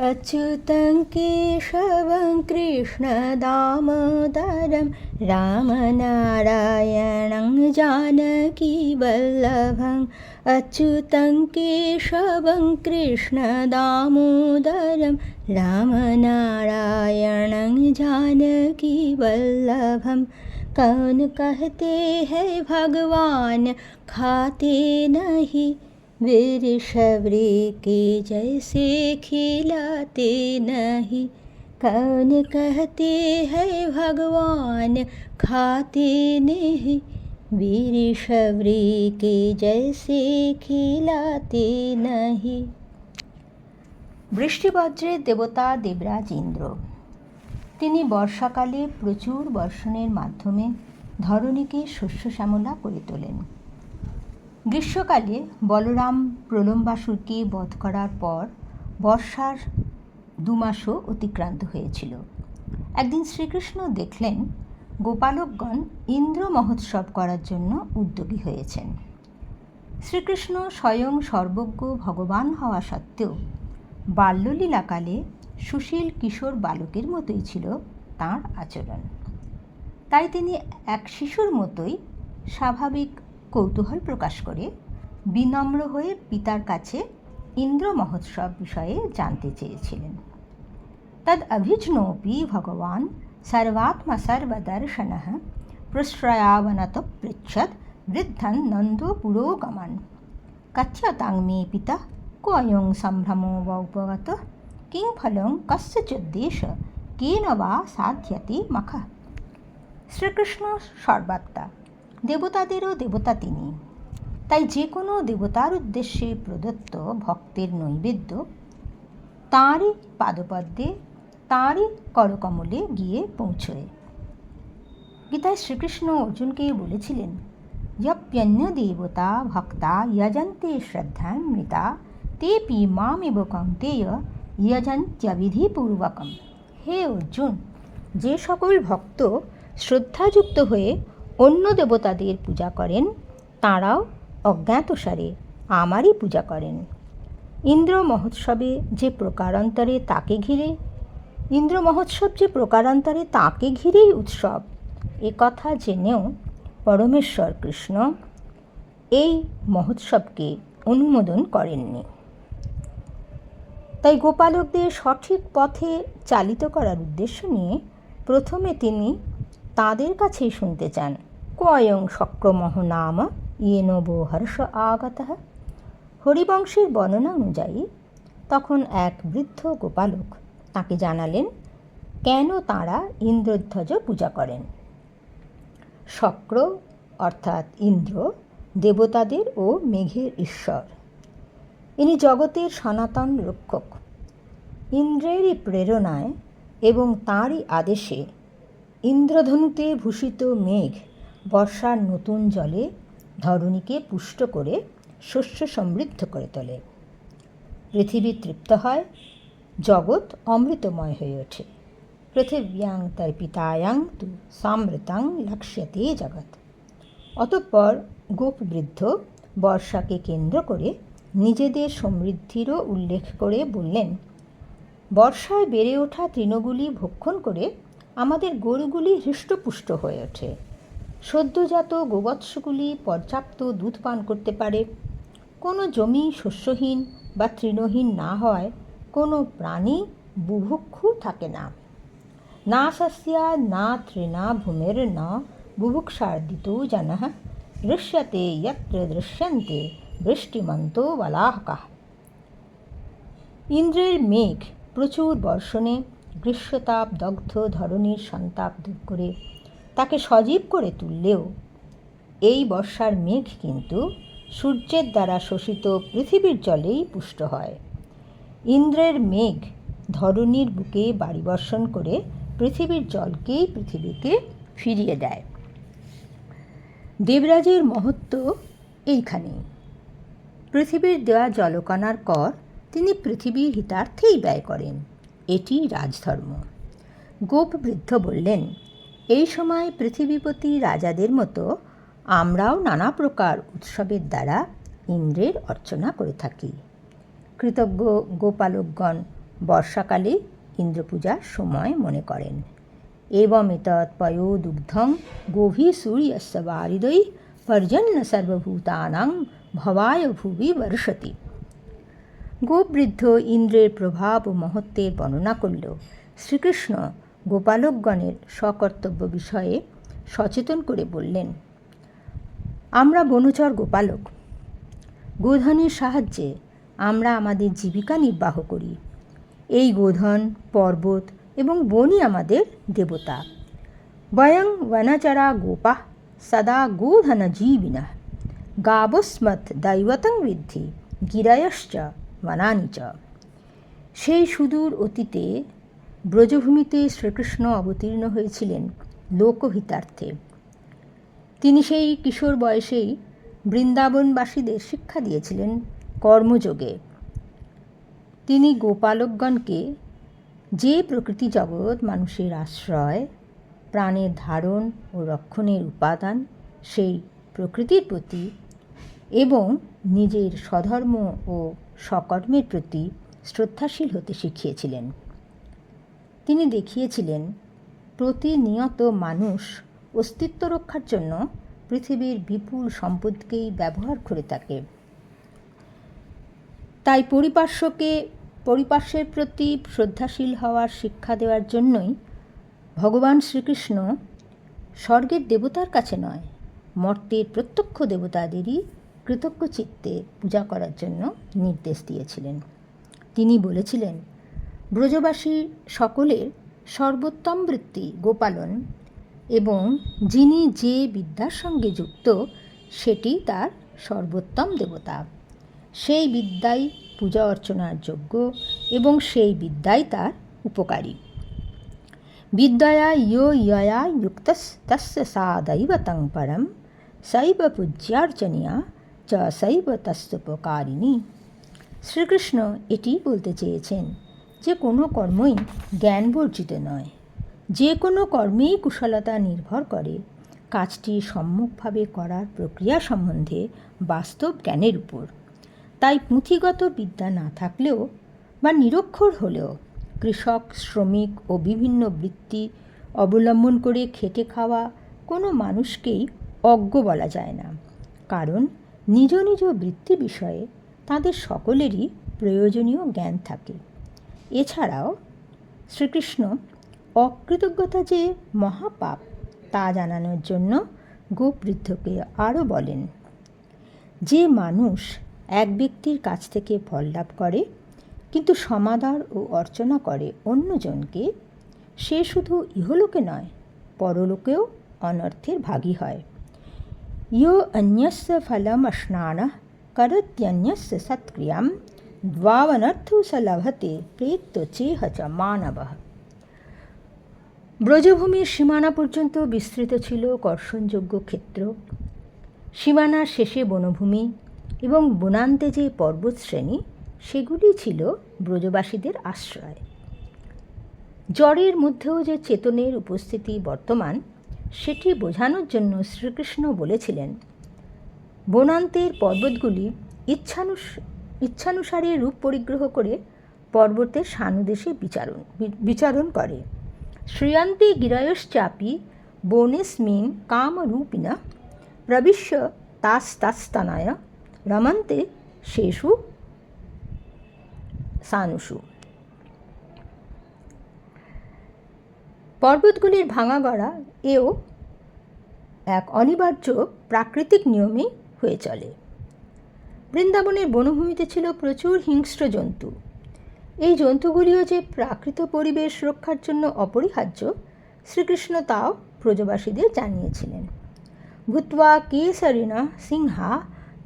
अच्युतं केशवं कृष्णदामोदरं रामनारायणं जानकीवल्लभम् अच्युतं केशवं कृष्णदामोदरं रामनारायणं जानकीवल्लभं कौन कहते हैं भगवान खाते नहीं वृषभ्री के जैसे खिलाते नहीं कौन कहते हैं भगवान खाते नहीं वृषभ्री के जैसे खिलाते नहीं বৃষ্টিবজ্রের দেবতা দেবরাজ ইন্দ্র তিনি বর্ষাকালে প্রচুর বর্ষণের মাধ্যমে ধরণীকে শস্য শ্যামলা করে তোলেন গ্রীষ্মকালে বলরাম প্রলম্বাসুরকে বধ করার পর বর্ষার দুমাসও অতিক্রান্ত হয়েছিল। একদিন শ্রীকৃষ্ণ দেখলেন গোপালকগণ ইন্দ্র মহোৎসব করার জন্য উদ্যোগী হয়েছেন। শ্রীকৃষ্ণ স্বয়ং সর্বজ্ঞ ভগবান হওয়া সত্ত্বেও বাল্যলীলাকালে সুশীল কিশোর বালকের মতোই ছিল তাঁর আচরণ। তাই তিনি এক শিশুর মতোই স্বাভাবিক কৌতূহল প্রকাশ করে, বিনম্র হয়ে পিতার কাছে ইন্দ্র মহোৎসব বিষয়ে জানতে চেয়েছিলেন। তদ অভিজ্ঞোপি ভগবান সর্বাত্মা সর্বদর্শন প্রশ্রয়াবনত পৃচ্ছদ বৃদ্ধন নন্দ পুরোগমন। কথ্যতাং মে পিতা, কোয়ং সম্ভ্রমো বা উপগত, কিং ফলং কস্যচিদ্দেশ কেন বা সাধ্যতে মখ। শ্রীকৃষ্ণ সর্বাত্মা। দেবতাদেরও দেবতা তিনি। তাই যে কোনো দেবতার উদ্দেশ্যে প্রদত্ত ভক্তের নৈবেদ্য তাঁরই পাদপদ্মে, তাঁরই করকমলে গিয়ে পৌঁছয়। গীতায় শ্রীকৃষ্ণ অর্জুনকে বলেছিলেন যপ্যন্য দেবতা ভক্তা যজন্তে শ্রদ্ধান্বিতা তেপি মামেব কৌন্তেয় যজন্ত্যবিধিপূর্বকম হে অর্জুন, যে সকল ভক্ত শ্রদ্ধাযুক্ত হয়ে অন্য দেবতাদের পূজা করেন, তাঁরাও অজ্ঞাতসারে আমারই পূজা করেন। ইন্দ্র মহোৎসবে যে প্রকারান্তরে তাকে ঘিরে, ইন্দ্র মহোৎসব যে প্রকারান্তরে তাকে ঘিরেই উৎসব, এ কথা জেনেও পরমেশ্বর কৃষ্ণ এই মহোৎসবকে অনুমোদন করেননি। তাই গোপালকদের সঠিক পথে চালিত করার উদ্দেশ্য নিয়ে প্রথমে তিনি তাদের কাছেই শুনতে চান। কয়ং শক্রমহ নাম ইয়েনবো হর্ষ আগত। হরিবংশের বর্ণনা অনুযায়ী তখন এক বৃদ্ধ গোপালক তাকে জানালেন, কেন তাঁরা ইন্দ্রধ্বজ পূজা করেন? শক্র অর্থাৎ ইন্দ্র, দেবতাদের ও মেঘের ঈশ্বর। ইনি জগতের সনাতন রক্ষক। ইন্দ্রেরই প্রেরণায় এবং তাঁরই আদেশে ইন্দ্রধনুতে ভূষিত মেঘ বর্ষার নতুন জলে ধরণীকে পুষ্ট করে শস্য সমৃদ্ধ করে তোলে। পৃথিবী তৃপ্ত হয়, জগৎ অমৃতময় হয়ে ওঠে। পৃথিব্যাং তার পিতায়াং তু সামৃতাং লক্ষ্যতে জগৎ। অতঃপর গোপবৃদ্ধ বর্ষাকে কেন্দ্র করে নিজেদের সমৃদ্ধিরও উল্লেখ করে বললেন, বর্ষায় বেড়ে ওঠা তৃণগুলি ভক্ষণ করে আমাদের গরুগুলি হৃষ্টপুষ্ট হয়ে ওঠে। সদ্যজাত গোবৎসগুলি পর্যাপ্ত দুধ পান করতে পারে। কোনো জমি শস্যহীন বা তৃণহীন না হয়, কোনো প্রাণী বুভুক্ষু থাকে না। না সস্যা না তৃণা ভূমের ন বুভুক্ষার্দিত জন দৃশ্যতে যত্র দৃশ্যন্তে বৃষ্টিমন্ত বলাহকা। ইন্দ্রের মেঘ প্রচুর বর্ষণে, গ্রীষ্মতাপ, দগ্ধ ধরনীর সন্তাপ দূর করে তাকে সজীব করে তুললেও এই বর্ষার মেঘ কিন্তু সূর্যের দ্বারা শোষিত পৃথিবীর জলেই পুষ্ট হয়। ইন্দ্রের মেঘ ধরণীর বুকে বাড়ি বর্ষণ করে পৃথিবীর জলকেই পৃথিবীকে ফিরিয়ে দেয়। দেবরাজের মহত্ব এইখানেই পৃথিবীর দেওয়া জলকণার কর তিনি পৃথিবীর হিতার্থেই ব্যয় করেন। এটি রাজধর্ম। গোপ বৃদ্ধ বললেন এই সময় পৃথিবীপতি রাজাদের মতো আমরাও নানা প্রকার উৎসবের দ্বারা ইন্দ্রের অর্চনা করে থাকি। কৃতজ্ঞ গোপালকগণ বর্ষাকালে ইন্দ্রপূজার সময় মনে করেন। এবং পয়ো দুগ্ধং গভীর সূর্যস্য বারিদৈ পর্জন্য সর্বভূতানাং ভবায় ভুবি বর্ষতি। গোবৃদ্ধ ইন্দ্রের প্রভাব ও মহত্বের বর্ণনা করল শ্রীকৃষ্ণ গোপালকগণের সকর্তব্য বিষয়ে সচেতন করে বললেন, আমরা বনচর গোপালক, গোধনের সাহায্যে আমরা আমাদের জীবিকা নির্বাহ করি। এই গোধন, পর্বত এবং বনই আমাদের দেবতা। বয়ং বনাচারা গোপা সদা গোধন জীবিনা। গাবস্মৎ দৈবতং বৃদ্ধি গিরায়শ্চ বনানি চ। সেই সুদূর অতীতে ব্রজভূমিতে শ্রীকৃষ্ণ অবতীর্ণ হয়েছিলেন লোকহিতার্থে। তিনি সেই কিশোর বয়সেই বৃন্দাবনবাসীদের শিক্ষা দিয়েছিলেন কর্মযোগে। তিনি গোপালকগণকে যে প্রকৃতি জগৎ মানুষের আশ্রয়, প্রাণের ধারণ ও রক্ষণের উপাদান, সেই প্রকৃতির প্রতি এবং নিজের স্বধর্ম ও সকর্মের প্রতি শ্রদ্ধাশীল হতে শিখিয়েছিলেন। তিনি দেখিয়েছিলেন, প্রতিনিয়ত মানুষ অস্তিত্ব রক্ষার জন্য পৃথিবীর বিপুল সম্পদকেই ব্যবহার করে থাকে। তাই পরিপার্শ্বকে, পরিপার্শ্বের প্রতি শ্রদ্ধাশীল হওয়ার শিক্ষা দেওয়ার জন্যই ভগবান শ্রীকৃষ্ণ স্বর্গের দেবতার কাছে নয়, মর্তের প্রত্যক্ষ দেবতাদেরই কৃতজ্ঞ চিত্তে পূজা করার জন্য নির্দেশ দিয়েছিলেন। তিনি বলেছিলেন ব্রজবাসী সকলের সর্বোত্তম বৃত্তি গোপালন এবং যিনি যে বিদ্যার সঙ্গে যুক্ত, সেটি তার সর্বোত্তম দেবতা। সেই বিদ্যাই পূজা অর্চনার যোগ্য এবং সেই বিদ্যাই তার উপকারী। বিদ্যয়া ইয় ইয়য়া যুক্ত তস্য সা দৈবতং পরম, শৈব পূজ্যার্চনীয়া চ শৈব তস্যোপকারিণী শ্রীকৃষ্ণ এটি বলতে চেয়েছেন। যে কোনো কর্মই জ্ঞান বর্জিত নয়। যে কোনো কর্মেই কুশলতা নির্ভর করে। কাজটি সম্মুখভাবে করার প্রক্রিয়া সম্বন্ধে বাস্তব জ্ঞানের উপর। তাই পুঁথিগত বিদ্যা না থাকলেও বা নিরক্ষর হলেও কৃষক, শ্রমিক ও বিভিন্ন বৃত্তি অবলম্বন করে খেটে খাওয়া কোনো মানুষকেই অজ্ঞ বলা যায় না। কারণ নিজ নিজ বৃত্তি বিষয়ে তাদের সকলেরই প্রয়োজনীয় জ্ঞান থাকে। এছাড়াও শ্রীকৃষ্ণ অকৃতজ্ঞতা যে মহাপাপ, তা জানানোর জন্য গোবৃদ্ধকে আরও বলেন, যে মানুষ এক ব্যক্তির কাছ থেকে ফল লাভ করে, কিন্তু সমাদর ও অর্চনা করে অন্যজনকে, সে শুধু ইহলোকে নয়, পরলোকেও অনর্থের ভাগী হয়। ইয় অন্যস্য ফলম স্নান করত্যন্যস্য সৎক্রিয়াম স লভতে প্রেত্য চেহ চ মানব ব্রজভূমির সীমানা পর্যন্ত বিস্তৃত ছিল কর্ষণযোগ্য ক্ষেত্র। সীমানার শেষে বনভূমি এবং বনান্তে যে পর্বতশ্রেণী, সেগুলি ছিল ব্রজবাসীদের আশ্রয়। জ্বরের মধ্যেও যে চেতনের উপস্থিতি বর্তমান, সেটি বোঝানোর জন্য শ্রীকৃষ্ণ বলেছিলেন, বনান্তের পর্বতগুলি ইচ্ছানুস ইচ্ছানুসারে রূপ পরিগ্রহ করে পর্বতের সানুদেশে বিচারণ বিচারণ করে। শ্রেয়ান্তে গিরায়শ্চাপি বনেস্মিন কামরূপিণা প্রবিশ্য তাস্তাস্তানায় রমন্তে শেষু সানুষু। পর্বতগুলির ভাঙা গড়া এও এক অনিবার্য প্রাকৃতিক নিয়মেই হয়ে চলে। বৃন্দাবনের বনভূমিতে ছিল প্রচুর হিংস্র জন্তু। এই জন্তুগুলিও যে প্রাকৃত পরিবেশ রক্ষার জন্য অপরিহার্য, শ্রীকৃষ্ণ তাও ব্রজবাসীদের জানিয়েছিলেন। ভূতওয়া কেসরিনা সিংহা,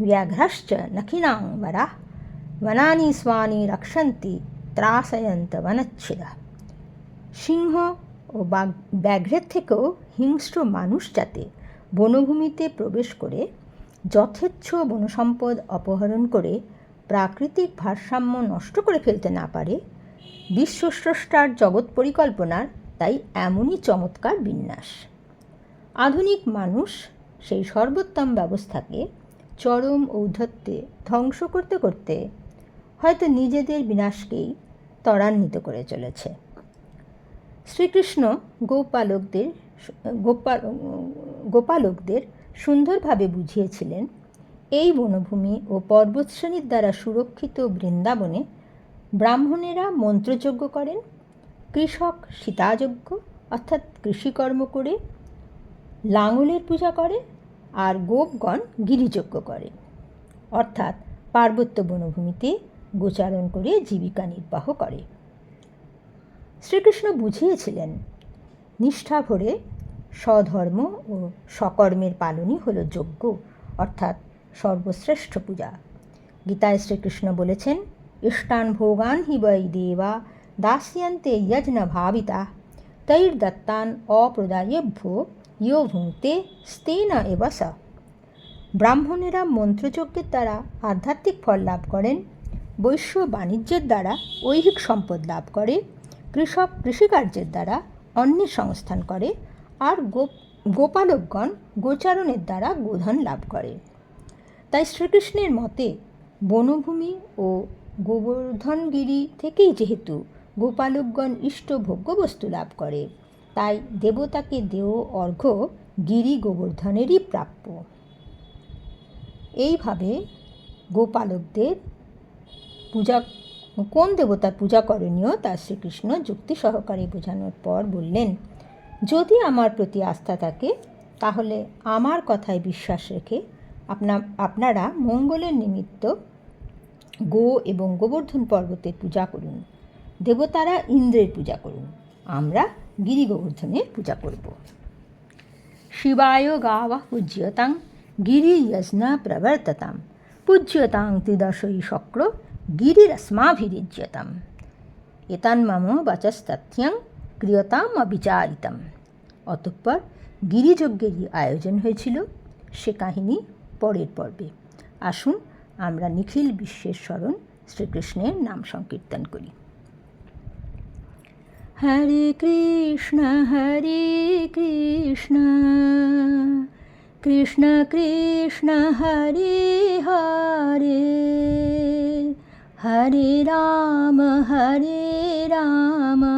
ব্যাঘ্রাশ্চ নখিনাং বরা বনানি স্বানি রক্ষন্তি, ত্রাসয়ন্ত বনচ্ছিদা সিংহ ও ব্যাঘ্রের থেকেও হিংস্র মানুষ যাতে বনভূমিতে প্রবেশ করে যথেচ্ছ বনসম্পদ অপহরণ করে প্রাকৃতিক ভারসাম্য নষ্ট করে ফেলতে না পারে, বিশ্বস্রষ্টার জগৎ পরিকল্পনার তাই এমনই চমৎকার বিন্যাস। আধুনিক মানুষ সেই সর্বোত্তম ব্যবস্থাকে চরম ঔদ্ধত্যে ধ্বংস করতে করতে হয়তো নিজেদের বিনাশকেই ত্বরান্বিত করে চলেছে। শ্রীকৃষ্ণ গোপালকদের, গোপাল, গোপালকদের সুন্দরভাবে বুঝিয়েছিলেন, এই বনভূমি ও পর্বতশ্রেণীর দ্বারা সুরক্ষিত বৃন্দাবনে ব্রাহ্মণেরা মন্ত্রযজ্ঞ করেন, কৃষক সীতাযজ্ঞ, অর্থাৎ কৃষিকর্ম করে লাঙলের পূজা করে আর গোপগণ গিরিযজ্ঞ করে। অর্থাৎ পার্বত্য বনভূমিতে গোচারণ করে জীবিকা নির্বাহ করে। শ্রীকৃষ্ণ বুঝিয়েছিলেন নিষ্ঠা ভরে স্বধর্ম ও সকর্মের পালনই হল যজ্ঞ, অর্থাৎ সর্বশ্রেষ্ঠ পূজা। গীতায় শ্রীকৃষ্ণ বলেছেন, ইষ্টান ভোগান হি বৈ দেবা, দাস্যন্তে যজ্ন ভাবিতা তৈর তৈর্দত্তান অপ্রদায়েভ্য ইয় ভুঙ্ক্তে স্তেন এব স। ব্রাহ্মণেরা মন্ত্রযজ্ঞের দ্বারা আধ্যাত্মিক ফল লাভ করেন, বৈশ্য বাণিজ্যের দ্বারা ঐহিক সম্পদ লাভ করে, কৃষক কৃষিকার্যের দ্বারা অন্যের সংস্থান করে গোপ, গোপালকগণ গোচারণের দ্বারা গোধন লাভ করে। তাই শ্রীকৃষ্ণের মতে বনভূমি ও গোবর্ধনগিরি থেকেই যেহেতু গোপালকগণ ইষ্ট ভোগ্যবস্তু লাভ করে, তাই দেবতাকে দেও অর্ঘ্য গিরি গোবর্ধনেরই প্রাপ্য। এইভাবে গোপালকদের পূজা, কোন দেবতার পূজা করণীয় তা শ্রীকৃষ্ণ যুক্তি সহকারে বোঝানোর পর বললেন যদি আমার প্রতি আস্থা থাকে, তাহলে আমার কথায় বিশ্বাস রেখে আপনা, আপনারা মঙ্গলের নিমিত্ত গো এবং গোবর্ধন পর্বতের পূজা করুন। দেবতারা ইন্দ্রের পূজা করুন। আমরা গিরি গোবর্ধনের পূজা করব। শিবায় গাওয়া পূজ্যতাং গিরিয়জ্ঞ প্রবর্ততাম। পূজ্যতাং ত্রিদশই শক্র, গিরিরস্মাভিরিজ্যতাম। এতান্মম বচস্তথ্যং ক্রিয়তাম অবিচারিতাম। অতঃপর গিরিযজ্ঞেরই আয়োজন হয়েছিল। সে কাহিনী পরের পর্বে। আসুন আমরা নিখিল বিশ্বের স্মরণ শ্রীকৃষ্ণের নাম সংকীর্তন করি। হরে কৃষ্ণ হরে কৃষ্ণ। কৃষ্ণ কৃষ্ণ, হরে হরে। হরে রাম হরে রাম।